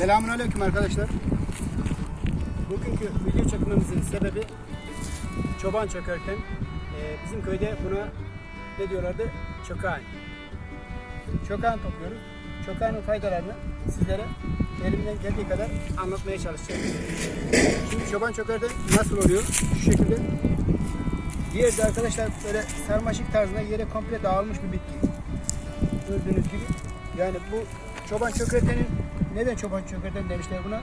Selamünaleyküm arkadaşlar. Bugünkü video çekmemizin sebebi çoban çökerken e, bizim köyde buna ne diyorlardı? Çökağın. Çökağın topluyoruz. Çökağının faydalarını sizlere elimden geldiği kadar anlatmaya çalışacağım. Şimdi çoban çökerde nasıl oluyor? Şu şekilde. Diğeri de arkadaşlar böyle sarmaşık tarzında yere komple dağılmış bir bitki. Gördüğünüz gibi. Yani bu çoban çökertenin neden çoban çökerten demişler buna?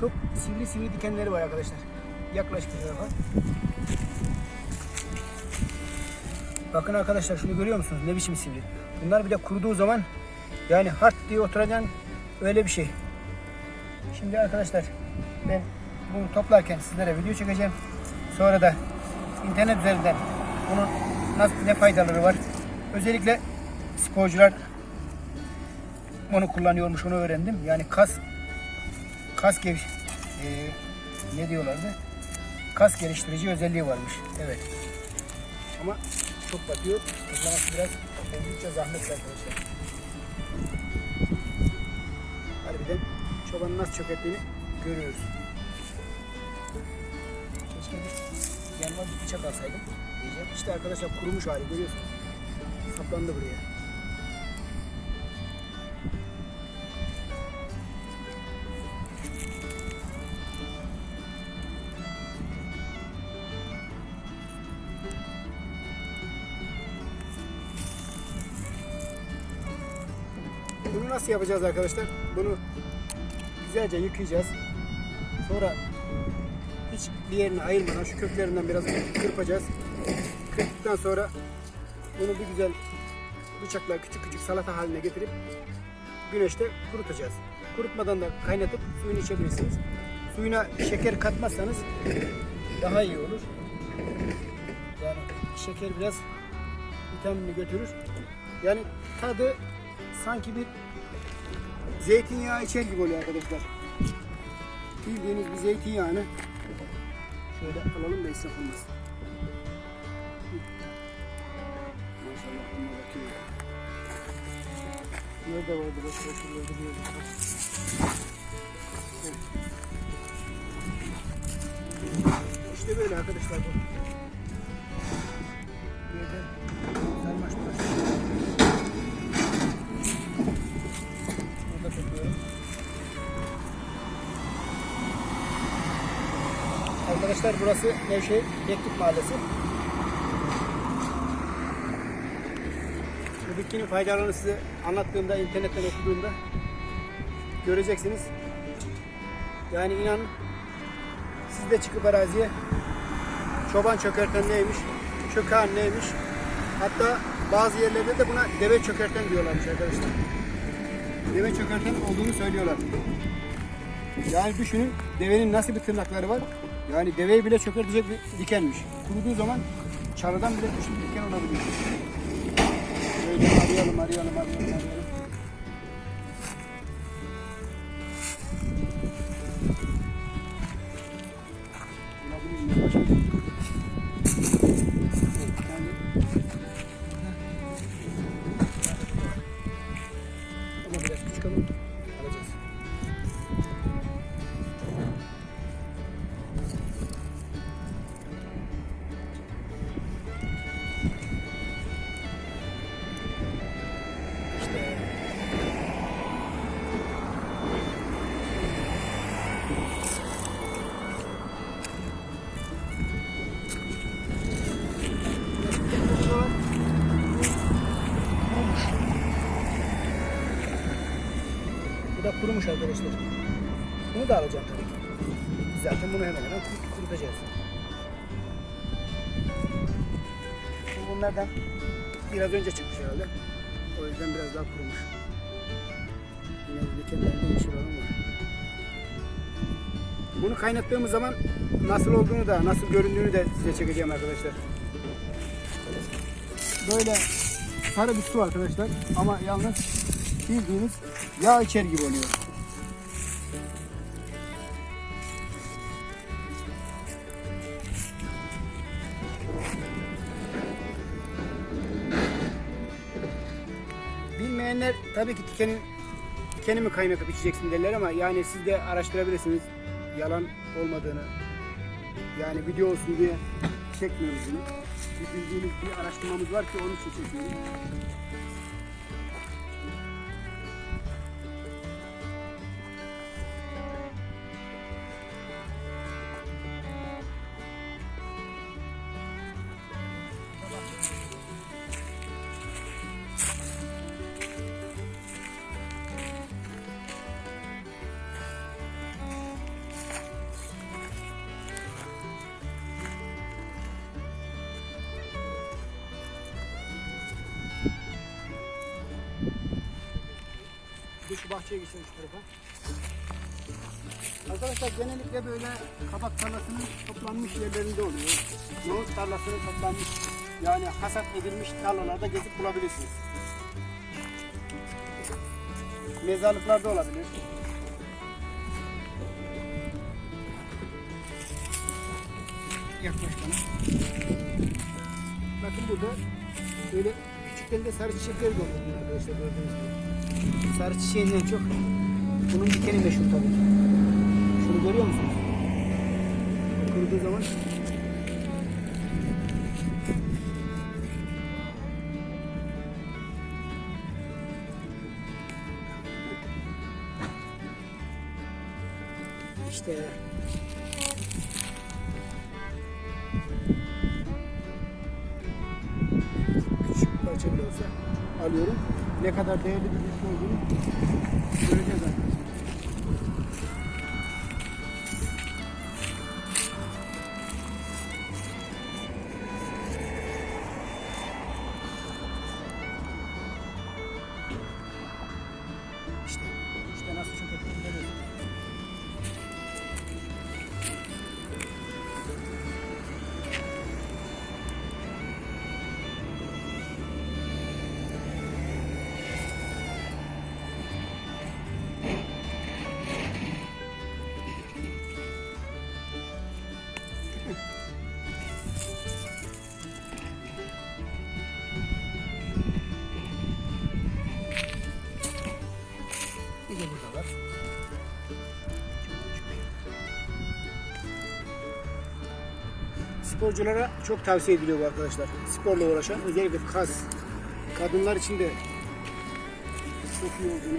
Çok sivri sivri dikenleri var arkadaşlar. Yaklaş bir tarafa. Bakın arkadaşlar şunu görüyor musunuz? Ne biçim sivri. Bunlar bir de kuruduğu zaman yani hart diye oturacaksın öyle bir şey. Şimdi arkadaşlar ben bunu toplarken sizlere video çekeceğim. Sonra da internet üzerinden bunun nasıl ne faydaları var. Özellikle sporcular onu kullanıyormuş onu öğrendim. Yani kas kas geviş eee, ne diyorlardı? Kas geliştirici özelliği varmış. Evet. Ama çok batıyor. Toplaması biraz oldukça zahmetli arkadaşlar. Harbiden çobanın nasıl çökerttiğini görüyoruz. Keşke bir yanıma bir bıçak alsaydım. Diyeceğim. İşte arkadaşlar kurumuş hali görüyorsunuz. Saplandı buraya. Nasıl yapacağız arkadaşlar? Bunu güzelce yıkayacağız. Sonra hiç bir yerini ayırmadan şu köklerinden biraz kırpacağız. Kırptıktan sonra bunu bir güzel bıçakla küçük küçük salata haline getirip güneşte kurutacağız. Kurutmadan da kaynatıp suyunu içebilirsiniz. Suyuna şeker katmazsanız daha iyi olur. Yani şeker biraz vitaminini götürür. Yani tadı sanki bir zeytinyağı içer gibi oluyor arkadaşlar. Bildiğiniz bir zeytinyağını şöyle alalım da israf olmasın. Maşallah bunlar bakıyor. Nerede vardı bak şuralarda bir yerde. Evet. İşte böyle arkadaşlar bu. Arkadaşlar burası Nevşehir Beklik Mahallesi. Bu bitkinin faydalarını size anlattığımda, internetten okuduğumda göreceksiniz. Yani inanın siz de çıkıp araziye çoban çökerten neymiş, çökan neymiş, hatta bazı yerlerde de buna deve çökerten diyorlarmış arkadaşlar deve çökerten olduğunu söylüyorlar. Yani düşünün devenin nasıl bir tırnakları var. Yani deveyi bile çökertecek bir dikenmiş. Kuruduğu zaman çarıdan bile güçlü diken olabilir. Böyle arayalım, arayalım, arayalım, arayalım. Bulabilir miyim Kurumuş arkadaşlar. Bunu da alacağım tabii ki. Zaten bunu hemen hemen kur- kurutacağız. Şimdi bunlardan biraz önce çıkmış herhalde. O yüzden biraz daha kurumuş. Yine dikenlerinde yeşil olan var. Bunu kaynattığımız zaman nasıl olduğunu da nasıl göründüğünü de size çekeceğim arkadaşlar. Böyle sarı bir su arkadaşlar ama yalnız bildiğiniz yağ içer gibi oluyor. Bilmeyenler tabii ki dikenin dikeni mi kaynatıp içeceksin derler ama yani siz de araştırabilirsiniz. Yalan olmadığını. Yani video olsun diye çekmiyoruz bunu. Bir bildiğimiz bir araştırmamız var ki onun için çekiyoruz. Şu bahçeye geçelim şu tarafa. Arkadaşlar genellikle böyle kabak tarlasının toplanmış yerlerinde oluyor. Nohut tarlasının toplanmış yani hasat edilmiş tarlalarda gezip bulabilirsiniz. Mezarlıklarda olabilir. Yaklaş. Bakın burada böyle küçükten de sarı çiçekler de oluyor arkadaşlar gördüğünüz gibi. Sarı çiçeğinden çok bunun dikeni meşhur tabii. Şunu görüyor musunuz? Kuruduğu zaman işte küçük parça bile olsa alıyorum. Ne kadar değerli bir bitki olduğunu göreceğiz arkadaşlar. Sporculara çok tavsiye ediliyor bu arkadaşlar. Sporla uğraşan özellikle kas, kadınlar için de çok iyi olduğunu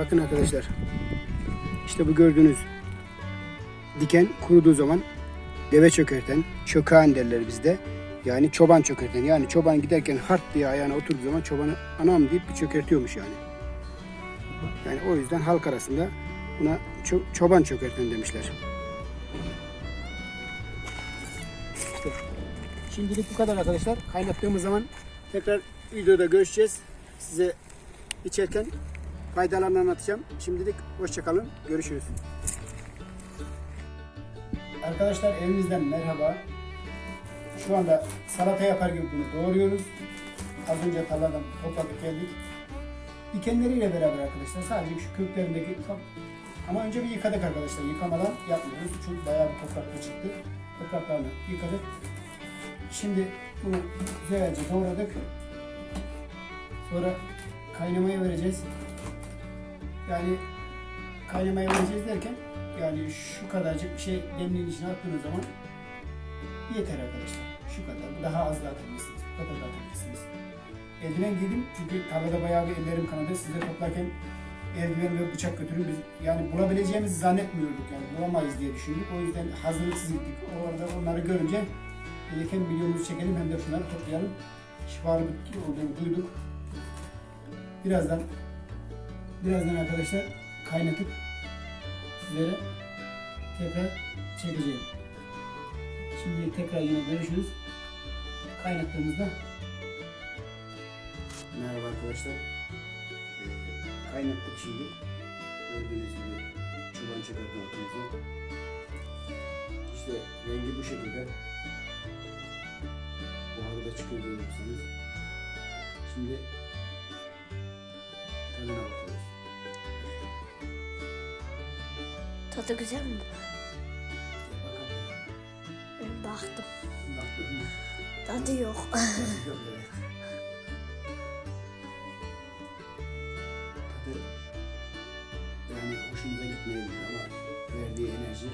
Bakın arkadaşlar. İşte bu gördüğünüz diken kuruduğu zaman deve çökerten, çökağın derler bizde. Yani çoban çökerten. Yani çoban giderken hart diye ayağına oturduğu zaman çobanı anam deyip bir çökertiyormuş yani. Yani o yüzden halk arasında buna ço- çoban çökerten demişler. Şimdilik bu kadar arkadaşlar. Kaynattığımız zaman tekrar videoda görüşeceğiz. Size içerken faydalarını anlatacağım. Şimdilik hoşçakalın. Görüşürüz. Arkadaşlar evimizden merhaba. Şu anda salata yapar gibi bunu doğruyoruz. Az önce tarladan topladık geldik. Dikenleriyle beraber arkadaşlar sadece şu köklerindeki ufak ama önce bir yıkadık arkadaşlar. Yıkamadan yapmıyoruz. Çünkü bayağı bir topraklı çıktı. Topraklarını yıkadık. Şimdi bunu güzelce doğradık. Sonra kaynamaya vereceğiz. Yani kaynamaya vereceğiz derken yani şu kadarcık bir şey demliğin içine attığınız zaman yeter arkadaşlar. Şu kadar. Daha az da atabilirsiniz. Bu kadar da atabilirsiniz. Eldiven giydim çünkü tarlada bayağı bir ellerim kanadı. Siz de toplarken eldiven ve bıçak götürün. Biz yani bulabileceğimizi zannetmiyorduk yani bulamayız diye düşündük. O yüzden hazırlıksız gittik. Orada onları görünce dedik hem videomuzu çekelim hem de şunları toplayalım. Şifalı bitki olduğunu duyduk. Birazdan birazdan arkadaşlar kaynatıp sizlere tekrar çekeceğim. Şimdi tekrar yine görüşürüz. Kaynattığımızda Merhaba arkadaşlar. Ee, kaynattık şimdi. Gördüğünüz gibi çoban çökerten otumuzun. İşte rengi bu şekilde. Buharı da çıkıyor görüyorsanız. Şimdi tadına bakıyoruz. Tadı güzel mi? Ben baktım. Tadı yok. Tadı yani hoşumuza gitmeyebilir ama verdiği enerji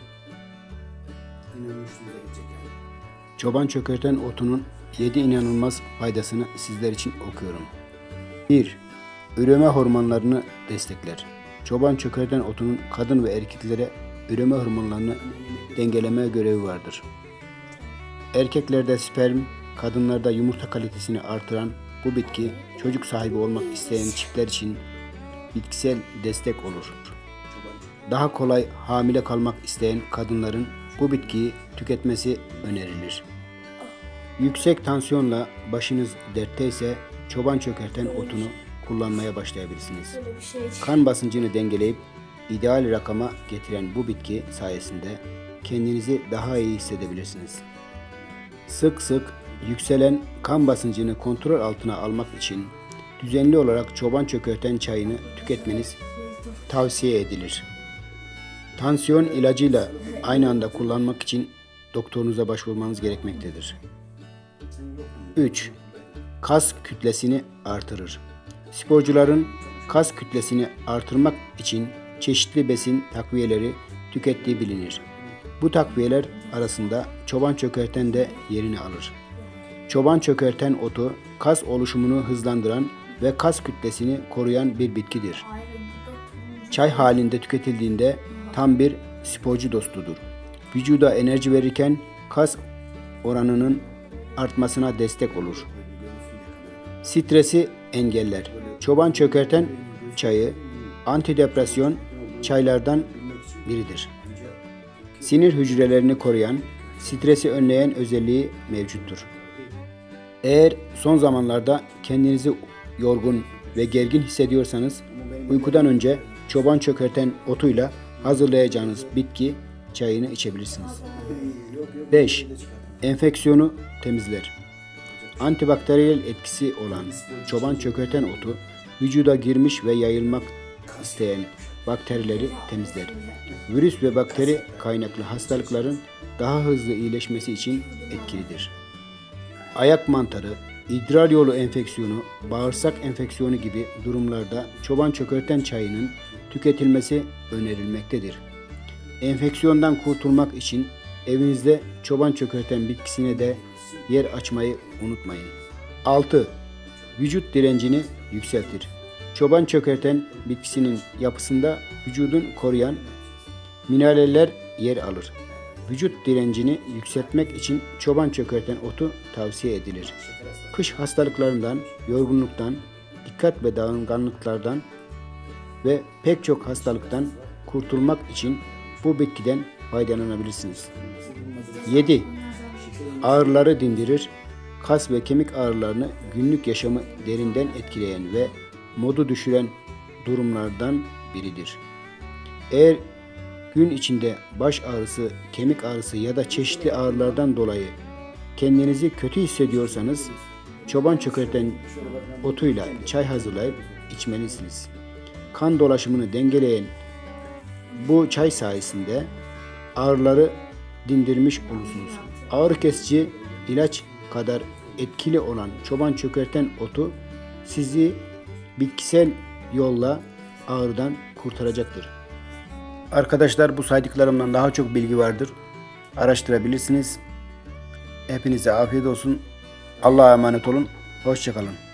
inanın gidecek yani. Çoban çökerten otunun 7 inanılmaz faydasını sizler için okuyorum. 1. Üreme hormonlarını destekler. Çoban çökerten otunun kadın ve erkeklere üreme hormonlarını dengeleme görevi vardır. Erkeklerde sperm, kadınlarda yumurta kalitesini artıran bu bitki çocuk sahibi olmak isteyen çiftler için bitkisel destek olur. Daha kolay hamile kalmak isteyen kadınların bu bitkiyi tüketmesi önerilir. Yüksek tansiyonla başınız dertteyse çoban çökerten otunu kullanmaya başlayabilirsiniz. Şey. Kan basıncını dengeleyip ideal rakama getiren bu bitki sayesinde kendinizi daha iyi hissedebilirsiniz. Sık sık yükselen kan basıncını kontrol altına almak için düzenli olarak çoban çökerten çayını tüketmeniz tavsiye edilir. Tansiyon ilacıyla aynı anda kullanmak için doktorunuza başvurmanız gerekmektedir. 3. Kas kütlesini artırır. Sporcuların kas kütlesini artırmak için çeşitli besin takviyeleri tükettiği bilinir. Bu takviyeler arasında çoban çökerten de yerini alır. Çoban çökerten otu kas oluşumunu hızlandıran ve kas kütlesini koruyan bir bitkidir. Çay halinde tüketildiğinde tam bir sporcu dostudur. Vücuda enerji verirken kas oranının artmasına destek olur. Stresi engeller. Çoban çökerten çayı antidepresyon çaylardan biridir. Sinir hücrelerini koruyan, stresi önleyen özelliği mevcuttur. Eğer son zamanlarda kendinizi yorgun ve gergin hissediyorsanız uykudan önce çoban çökerten otuyla hazırlayacağınız bitki çayını içebilirsiniz. 5. Enfeksiyonu temizler. Antibakteriyel etkisi olan çoban çökerten otu vücuda girmiş ve yayılmak isteyen bakterileri temizler. Virüs ve bakteri kaynaklı hastalıkların daha hızlı iyileşmesi için etkilidir. Ayak mantarı, idrar yolu enfeksiyonu, bağırsak enfeksiyonu gibi durumlarda çoban çökerten çayının tüketilmesi önerilmektedir. Enfeksiyondan kurtulmak için evinizde çoban çökerten bitkisine de yer açmayı unutmayın. 6. Vücut direncini yükseltir. Çoban çökerten bitkisinin yapısında vücudun koruyan mineraller yer alır. Vücut direncini yükseltmek için çoban çökerten otu tavsiye edilir. Kış hastalıklarından, yorgunluktan, dikkat ve dağınıklıklardan ve pek çok hastalıktan kurtulmak için bu bitkiden faydalanabilirsiniz. 7. Ağrıları dindirir. Kas ve kemik ağrılarını günlük yaşamı derinden etkileyen ve modu düşüren durumlardan biridir. Eğer gün içinde baş ağrısı, kemik ağrısı ya da çeşitli ağrılardan dolayı kendinizi kötü hissediyorsanız çoban çökerten otuyla çay hazırlayıp içmelisiniz. Kan dolaşımını dengeleyen bu çay sayesinde ağrıları dindirmiş olursunuz. Ağrı kesici ilaç kadar etkili olan çoban çökerten otu sizi bitkisel yolla ağrıdan kurtaracaktır. Arkadaşlar bu saydıklarımdan daha çok bilgi vardır. Araştırabilirsiniz. Hepinize afiyet olsun. Allah'a emanet olun. Hoşçakalın.